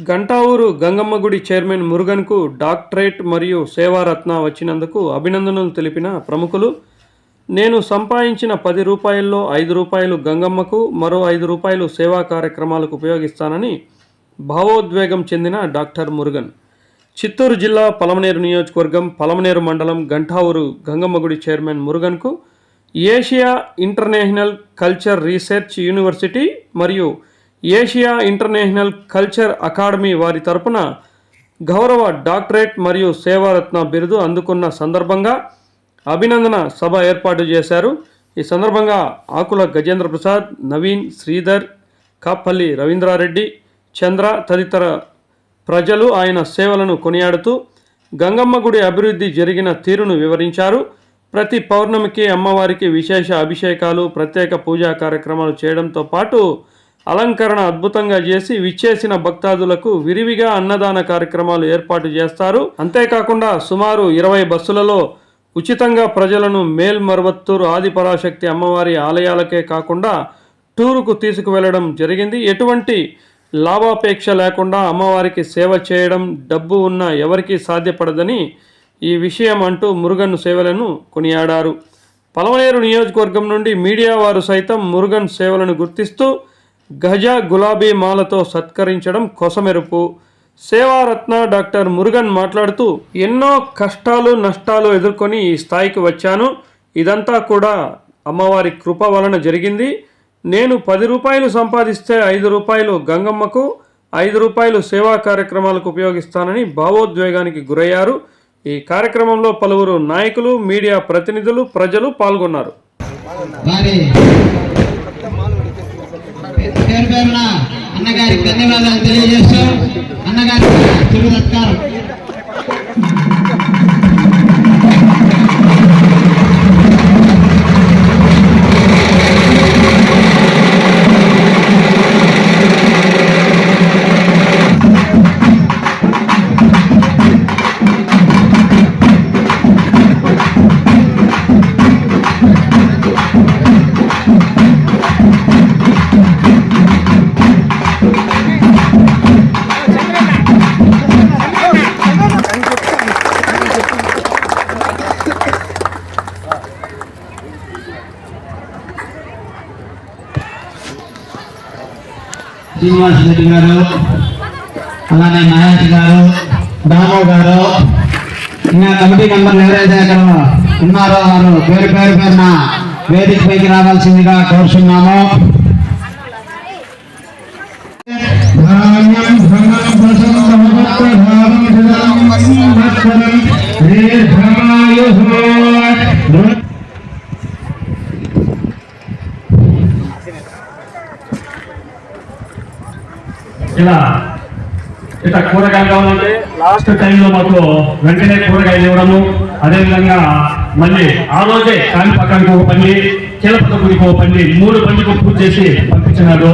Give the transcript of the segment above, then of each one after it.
గంటావూరు గంగమ్మ గుడి chairman మురుగన్కు doctorate మరియు సేవారత్న వచ్చినందుకు అభినందనలు తెలిపిన ప్రముఖులు నేను సంపాదించిన పది రూపాయల్లో ఐదు రూపాయలు గంగమ్మకు మరో ఐదు రూపాయలు సేవా కార్యక్రమాలకు ఉపయోగిస్తానని భావోద్వేగం చెందిన డాక్టర్ మురుగన్. చిత్తూరు జిల్లా పలమనేరు నియోజకవర్గం పలమనేరు మండలం గంటావూరు గంగమ్మ గుడి chairman మురుగన్కు Asia international culture research university మరియు ఏషియా ఇంటర్నేషనల్ కల్చర్ అకాడమీ వారి తరపున గౌరవ డాక్టరేట్ మరియు సేవారత్న బిరుదు అందుకున్న సందర్భంగా అభినందన సభ ఏర్పాటు చేశారు. ఈ సందర్భంగా ఆకుల గజేంద్ర ప్రసాద్ నవీన్ శ్రీధర్ కాపల్లి రవీంద్రారెడ్డి చంద్ర తదితర ప్రజలు ఆయన సేవలను కొనియాడుతూ గంగమ్మ గుడి అభివృద్ధి జరిగిన తీరును వివరించారు. ప్రతి పౌర్ణమికి అమ్మవారికి విశేష అభిషేకాలు ప్రత్యేక పూజా కార్యక్రమాలు చేయడంతో పాటు అలంకరణ అద్భుతంగా చేసి విచ్చేసిన భక్తాదులకు విరివిగా అన్నదాన కార్యక్రమాలు ఏర్పాటు చేస్తారు. అంతేకాకుండా సుమారు ఇరవై బస్సులలో ఉచితంగా ప్రజలను మేల్మర్వత్తూరు ఆదిపరాశక్తి అమ్మవారి ఆలయాలకే కాకుండా టూరుకు తీసుకువెళ్ళడం జరిగింది. ఎటువంటి లాభాపేక్ష లేకుండా అమ్మవారికి సేవ చేయడం డబ్బు ఉన్న ఎవరికీ సాధ్యపడదని ఈ విషయం అంటూ మురుగన్ సేవలను కొనియాడారు. పలమనేరు నియోజకవర్గం నుండి మీడియా వారు సైతం మురుగన్ సేవలను గుర్తిస్తూ గజ గులాబీ మాలతో సత్కరించడం కొసమెరుపు. సేవారత్న డాక్టర్ మురుగన్ మాట్లాడుతూ ఎన్నో కష్టాలు నష్టాలు ఎదుర్కొని ఈ స్థాయికి వచ్చాను. ఇదంతా కూడా అమ్మవారి కృప వలన జరిగింది. నేను పది రూపాయలు సంపాదిస్తే ఐదు రూపాయలు గంగమ్మకు ఐదు రూపాయలు సేవా కార్యక్రమాలకు ఉపయోగిస్తానని భావోద్వేగానికి గురయ్యారు. ఈ కార్యక్రమంలో పలువురు నాయకులు మీడియా ప్రతినిధులు ప్రజలు పాల్గొన్నారు. పేరు పేరున అన్నగారికి ధన్యవాదాలు తెలియజేస్తూ అన్నగారికి తిరుగు సత్కారం శ్రీనివాస్ రెడ్డి గారు అలానే మహేష్ గారు దామో గారు ఇంకా కమిటీ మెంబర్లు ఎవరైతే అక్కడ ఉన్నారో వారు పేరు పేరు పేరున వేదిక పైకి రావాల్సిందిగా కోరుచున్నాము. ఇలా ఇట్లా కూరగాయలు కావాలంటే లాస్ట్ టైంలో మాకు వెంటనే కూరగాయలు ఇవ్వడము. అదేవిధంగా మళ్ళీ ఆ రోజే కాని పక్కనకి ఒక పండి కీలపక్క గుడికి ఒక బండి మూడు పండికి పూజ చేసి పంపించినాడు.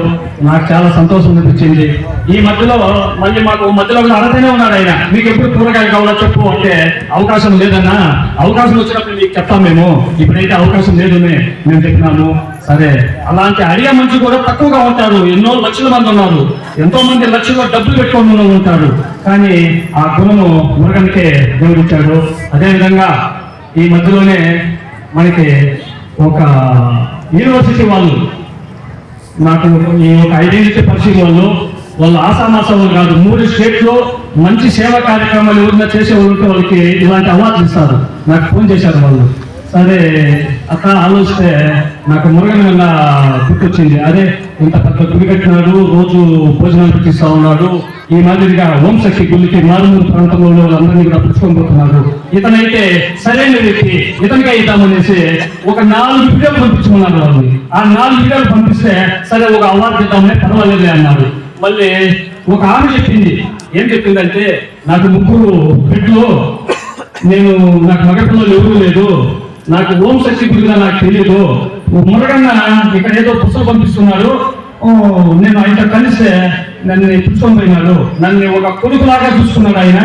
నాకు చాలా సంతోషం అనిపించింది. ఈ మధ్యలో మళ్ళీ మాకు మధ్యలో అడతనే ఉన్నాడు ఆయన. మీకు ఎప్పుడు కూరగాయలు కావాలో చెప్పు అంటే అవకాశం లేదన్నా. అవకాశం వచ్చినప్పుడు మీకు చెప్తాం మేము. ఇప్పుడైతే అవకాశం లేదు మేము చెప్పినాము. సరే అలాంటి అడిగే మనిషి కూడా తక్కువగా ఉంటారు. ఎన్నో లక్షల మంది ఉన్నారు. ఎంతో మంది లక్షల్లో డబ్బులు పెట్టుకొని ఉంటారు. కానీ ఆ గుణము మురగనికే దేవుడిచ్చాడు అదేవిధంగా ఈ మధ్యలోనే మనకి ఒక యూనివర్సిటీ వాళ్ళు నాకు ఈ ఒక ఐడెంటిటీ పరిశీలి వాళ్ళు వాళ్ళు ఆసామాసాలు కాదు మూడు స్టేట్లో మంచి సేవా కార్యక్రమాలు ఎవరైనా చేసే ఉంటే వాళ్ళకి ఇలాంటి అవార్డులు ఇస్తారు. నాకు ఫోన్ చేశారు వాళ్ళు. సరే అట్లా ఆలోచిస్తే నాకు మురుగన్ వల్ల గుర్తొచ్చింది. అదే ఇంత పెద్ద గుడి కట్టినాడు రోజు భోజనాలు పెట్టిస్తా ఉన్నాడు. ఈ మాదిరిగా ఓం శక్తి గుడికి మారుమూరు ప్రాంతంలో అందరినీ కూడా పుచ్చుకొని పోతున్నారు ఇతనైతే సరైన వ్యక్తి ఇతనికే ఇద్దామనేసి ఒక నాలుగు వీడియోలు పంపించుకున్నారు వాళ్ళని. ఆ నాలుగు వీడియోలు పంపిస్తే సరే ఒక అవార్డు ఇద్దామనే పర్వాలేదు అన్నారు మళ్ళీ ఒక ఆమె చెప్పింది. ఏం చెప్పిందంటే నాకు ముగ్గురు బిడ్డలు నేను నాకు మగపిల్లలు ఎవరు లేదు. నాకు ఓం శక్తి గురిగా నాకు తెలియదు మురగన్న ఇక్కడ ఏదో పుస్తకం పంపిస్తున్నాడు. నేను ఆయనతో కలిస్తే నన్ను పిలుచుకొని పోయినాడు. నన్ను ఒక కొడుకులాగా చూసుకున్నాడు ఆయన.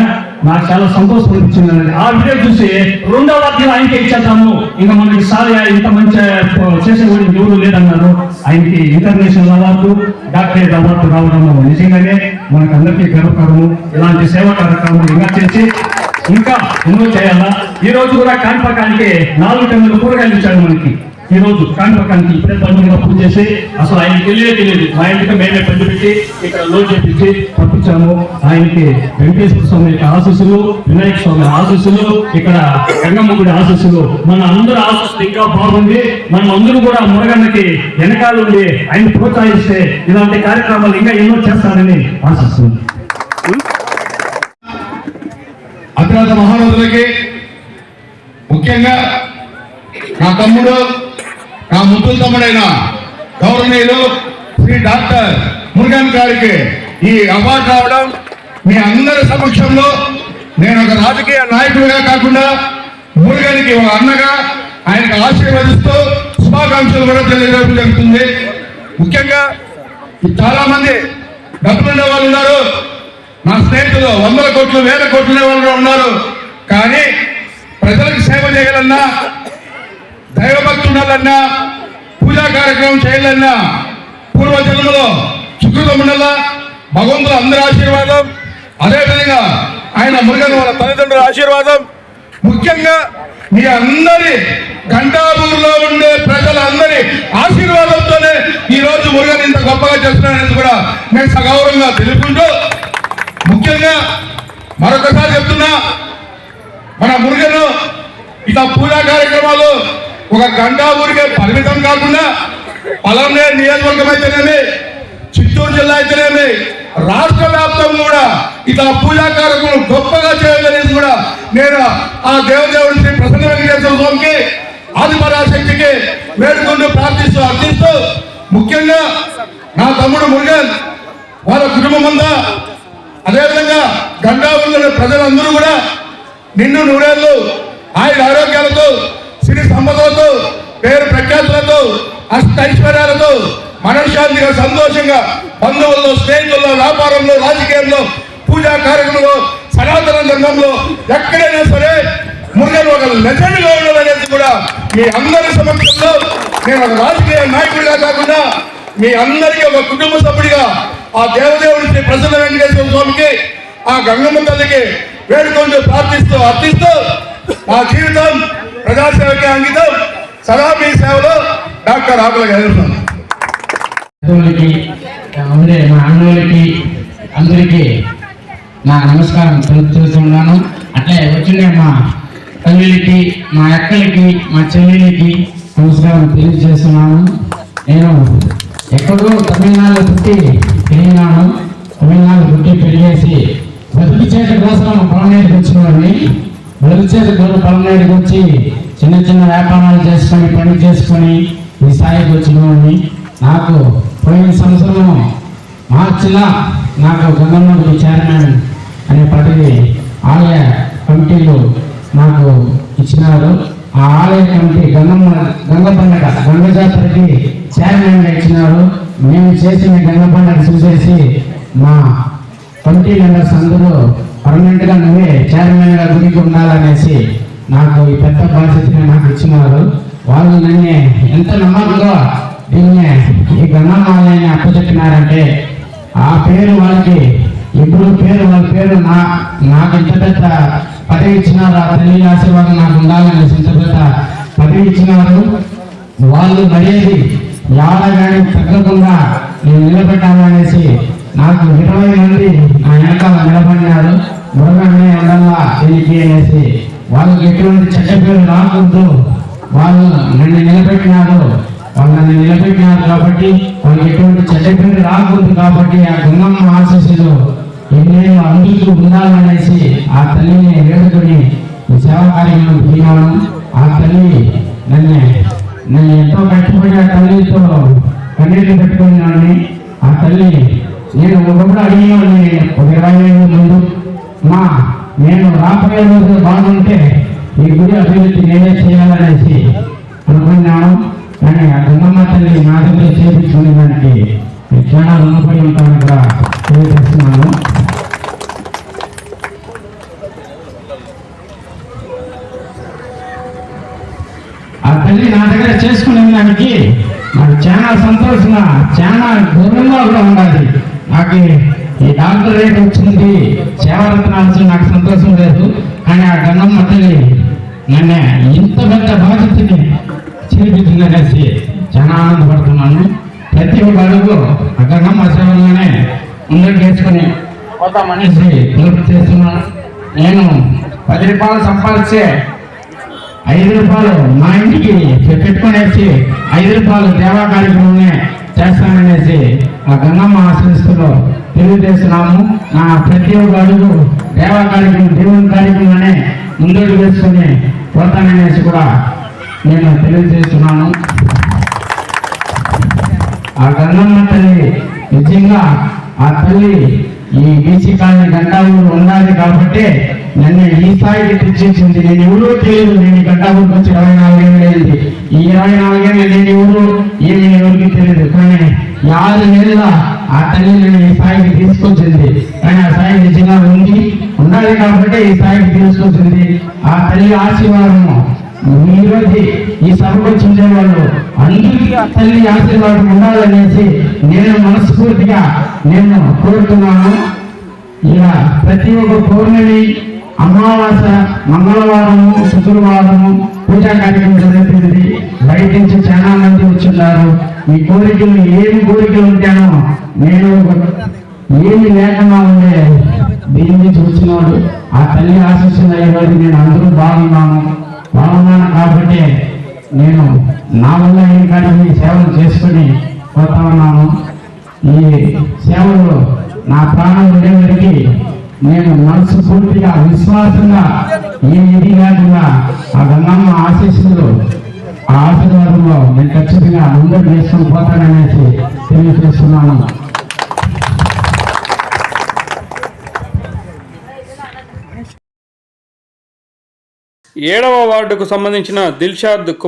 నాకు చాలా సంతోషం అనిపించింది ఆ వీడియో చూసి రెండో వాక్యం ఆయనకి ఇచ్చేద్దాము. ఇంకా మనకి సారి ఇంత మంచి చేసేవాడు ఎవరు లేదన్నారు. ఆయనకి ఇంటర్నేషనల్ అవార్డు డాక్టరేట్ అవార్డు రావడం నిజంగానే మనకు అందరికీ గర్వకారము ఇలాంటి సేవా కార్యక్రమాలు ఇంకా చేసి ఇంకా ఎన్నో చేయాలా? ఈ రోజు కూడా కాన్పకానికి నాలుగు టన్నుల కూరగాయలు ఇచ్చాడు మనకి. ఈ రోజు కాన్పకానికి ఇప్పుడే పూజ చేసి అసలు ఆయనకి వెళ్ళే తెలియదు. మా ఇంటికి మేమే పండు పెట్టి ఇక్కడ లోడ్ చేపించి పంపించాము. ఆయనకి వెంకటేశ్వర స్వామి యొక్క ఆశీస్సులు వినాయక స్వామి ఆశీస్సులు ఇక్కడ గంగమ్మ గుడి ఆశీస్సులు. మన అందరూ ఆశీస్సులు ఇంకా బాగుంది. మనం అందరూ కూడా మురగన్నకి వెనకాలండి ఆయన ప్రోత్సహిస్తే ఇలాంటి కార్యక్రమాలు ఇంకా ఎన్నో చేస్తారని ఆశిస్తుంది అగ్రత మహానదులకి ముఖ్యంగా నా తమ్ముడు నా ముద్దు తమ్ముడైన గౌరవనీయులు శ్రీ డాక్టర్ మురుగన్ గారికి ఈ అవార్డు రావడం మీ అందరి సమక్షంలో నేను ఒక రాజకీయ నాయకుడిగా కాకుండా మురుగన్కి ఒక అన్నగా ఆయనకు ఆశీర్వదిస్తూ శుభాకాంక్షలు కూడా తెలియజేయడం జరుగుతుంది. ముఖ్యంగా చాలా మంది డబ్బులుండే వాళ్ళు ఉన్నారు. నా స్నేహితులు వందల కోట్లు వేల కోట్లు వాళ్ళు ఉన్నారు. కానీ ప్రజలకు సేవ చేయాలన్నా దైవభక్తి ఉండాలన్నా పూజా కార్యక్రమం చేయాలన్నా పూర్వజన్మలో సుకృతం ఉండాలా? భగవంతుడు అందరి ఆశీర్వాదం. అదేవిధంగా ఆయన మురుగన్ వాళ్ళ తల్లిదండ్రుల ఆశీర్వాదం. ముఖ్యంగా మీ అందరి గంటాపూర్లో ఉండే ప్రజలందరి ఆశీర్వాదంతోనే ఈ రోజు మురుగన్ ఇంత గొప్పగా చేస్తున్నారనేది కూడా నేను సగౌరవంగా తెలుపుకుంటూ ముఖ్యంగా మరొకసారి చెప్తున్నా మన మురుగను ఇలా పూజా కార్యక్రమాలు ఒక గంట ఊరికే పరిమితం కాకుండా పలంనే నియోజకవర్గం అయితేనేమి చిత్తూరు జిల్లా అయితేనేమి రాష్ట్ర వ్యాప్తం కూడా ఇట్లా పూజా కార్యక్రమం గొప్పగా చేయాలనేది కూడా నేను ఆ దేవదేవుడి శ్రీ ప్రసన్న వెంకటేశ్వర స్వామికి ఆదిపరాశక్తికి వేడుకుంటూ ప్రార్థిస్తూ అర్థిస్తూ ముఖ్యంగా నా తమ్ముడు మురుగన్ వాళ్ళ కుటుంబం అంతా అదేవిధంగా గంగావుల్లో ప్రజలందరూ కూడా నిన్ను నూరేళ్ళు ఆయన ఆరోగ్యాలతో సిరి సంపదలతో పేరు ప్రఖ్యాతులతో అష్టైశ్వర్యాలతో మనశ్శాంతిగా సంతోషంగా బంధువుల్లో స్నేహితుల్లో వ్యాపారంలో రాజకీయంలో పూజా కార్యక్రమంలో సనాతన రంగంలో ఎక్కడైనా సరే మురుగన్ ఒక లెజెండ్గా ఉండాలనేది కూడా మీ అందరి సమక్షంలో నేను ఒక రాజకీయ నాయకుడిగా కాకుండా మీ అందరికీ ఒక కుటుంబ సభ్యుడిగా ఆ దేవదేవుడి శ్రీ ప్రసన్న వెంకటేశ్వర స్వామికి ఆ గంగమ్మ తల్లికి వేడుకొని ప్రార్థిస్తూ అర్థిస్తూ మా జీవితం ప్రజాసేవకి అంకితం. సదా మీ సేవలో డాక్టర్ ఆకుల గెలుస్తాను ఉండే మా అన్నోళ్ళకి అందరికీ నా నమస్కారం తెలుస్తున్నాను అట్లే వచ్చిన మా తల్లికి మా అక్కలకి మా చెల్లెలకి నమస్కారం తెలియజేస్తున్నాను. నేను ఎక్కడో తమిళనాడులో పుట్టి తెలంగాణ తమిళనాడు పుట్టి పెరిగేసి బతుకు చేత కోసం పొలంనేటికి వచ్చినవాడిని. బతుకు చేత కోసం పొలంనేటికి వచ్చి చిన్న చిన్న వ్యాపారాలు చేసుకొని పని చేసుకొని ఈ స్థాయికి వచ్చినవాడిని. నాకు పోయిన సంవత్సరం మార్చిలా నాకు గంగమ్మకి చైర్మన్ అనే పదవి ఆలయ కమిటీలు నాకు ఇచ్చినారు. ఆ ఆలయ కమిటీ గంగమ్మ గంగ పండగ గంగ జాతరకి చైర్మన్గా ఇచ్చినారు. మేము చేసిన గంగ పండుగ చూసేసి మా కమిటీ మెంబర్స్ అందరూ పర్మనెంట్గా నువ్వే చైర్మన్గా గురికి గుడికి ఉండాలనేసి నాకు ఈ పెద్ద బాధ్యతని నాకు ఇచ్చినారు. వాళ్ళు నన్ను ఎంత నమ్మకంగా దీన్ని ఈ గంగమ్మాలయాన్ని అప్పచెప్పినారంటే ఆ పేరు వాళ్ళకి ఇప్పుడు పేరు వాళ్ళ పేరు నా నాకు ఎంత పెద్ద పదవి ఇచ్చినారు ఆ తల్లి ఆశీర్వాదం నాకు ఉండాలనేసి ఇంత పెద్ద పదవి ఇచ్చినారు. వాళ్ళు మర్యాది యాడ కానీ తగ్గకుండా నేను నిలబెట్టాలనేసి నాకు ఇరవై మంది నా వెనకాల నిలబడినారు మురగనే ఉండల్లా దీనికి అనేసి వాళ్ళకి ఎటువంటి చెడ్డ పేరు రాకూడదు. వాళ్ళు నన్ను నిలబెట్టినారు. వాళ్ళు నన్ను నిలబెట్టినారు కాబట్టి వాళ్ళకి ఎటువంటి చెడ్డ పేరు రాకూడదు కాబట్టి ఆ గంగమ్మ ఆశీస్సులు ఎన్నేళ్ళు అందరికీ ఉండాలనేసి ఆ తల్లిని వేడుకొని సేవ కార్యక్రమం పోయినాను ఆ తల్లి నన్ను నేను ఎంతో కష్టపడి ఆ తల్లితో కన్నీళ్ళు పెట్టుకున్నానని ఆ తల్లి నేను ఒకప్పుడు అడిగినాను ఒక ఇరవై ఏళ్ళ ముందు. మా నేను రాబోయే రోజు బాగుంటే ఈ గుడి అభివృద్ధి నేనే చేయాలనేసి అనుకున్నాను. కానీ ఆ గంగమ్మ తల్లి నా దగ్గర చేపించుకునే దానికి చాలా రుణపడి ఉంటాను కూడా తెలియజేస్తున్నాను ఆ తల్లి నా దగ్గర చేసుకునే దానికి నాకు చాలా సంతోషం. చాలా గౌరవంగా కూడా ఉండాలి. నాకు ఈ డాక్టర్ రేట్ వచ్చింది. సేవారత్నాల్సిన నాకు సంతోషం లేదు. కానీ ఆ గన్నమ్మ తల్లి నన్ను ఇంత పెద్ద బాధ్యతని చేపించిందనేసి చాలా ఆనందపడుతున్నాను. ప్రతి ఒక్క అడుగు ఆ గన్నమ్మ సేవలోనే ముందుకు వేసుకొని పోతామనేసి పిలుపు చేస్తున్నాను. నేను పది రూపాయలు సంపాదిస్తే ఐదు రూపాయలు మా ఇంటికి పెట్టుకునేసి ఐదు రూపాయలు దేవా కార్యక్రమమే చేస్తాననేసి ఆ గంగమ్మ ఆశ్రయిస్తులో తెలియజేస్తున్నాము. నా ప్రతి ఒక్క అడుగు దేవా కార్యక్రమం దేవుని కార్యక్రమనే ముందడుగు వేసుకుని పోతాననేసి కూడా నేను తెలియజేస్తున్నాను. ఆ గంగమ్మ తల్లి నిజంగా ఆ తల్లి ఈ బీసీ కాలనీ గంటాపూర్ ఉండాలి కాబట్టి నన్ను ఈ స్థాయికి తెచ్చేసింది నేను ఎవరో తెలియదు. నేను ఈ గంటాపూర్కి వచ్చి ఇరవై నాలుగేళ్ళు ఈ ఇరవై నాలుగేళ్ళు నేను ఎవరు ఏమి ఎవరికి తెలియదు. కానీ ఈ ఆరు నెలల ఆ తల్లి నన్ను ఈ స్థాయికి తీసుకొచ్చింది. కానీ ఆ స్థాయి నిజంగా ఉంది. ఉండాలి కాబట్టి ఈ స్థాయికి తీసుకొచ్చింది. ఆ తల్లి ఆశీర్వాదము ఈ ఈ సభకు చూసే వాళ్ళు అందరికీ ఆ తల్లి ఆశీర్వాదం ఉండాలనేసి నేను మనస్ఫూర్తిగా నేను కోరుతున్నాను. ఇలా ప్రతి ఒక్క పౌర్ణమి అమావాస మంగళవారము శుక్రవారము పూజా కార్యక్రమం జరుగుతుంది బయట నుంచి చాలా మంది వచ్చున్నారు. మీ కోరికలు ఏమి కోరికలు ఉంటానో నేను ఏమి లేకుండా ఉండే దీని నుంచి ఆ తల్లి ఆశిస్తున్న ఈ నేను అందరూ బాగున్నాను బాగున్నాను కాబట్టి నేను నా వల్ల ఏం కానీ సేవలు చేసుకుని పోతా ఉన్నాను. ఈ సేవలు నా ప్రాణం ఉండేవరికి నేను మనసు పూర్తిగా విశ్వాసంగా ఏ ఇది లేకుండా ఆ గంగమ్మ ఆశీస్సులు ఆ ఆశీర్వాదంలో నేను ఖచ్చితంగా ముందరు చేసుకుని పోతాననేసి తెలియజేస్తున్నాను. ఏడవ వార్డుకు సంబంధించిన దిల్షాద్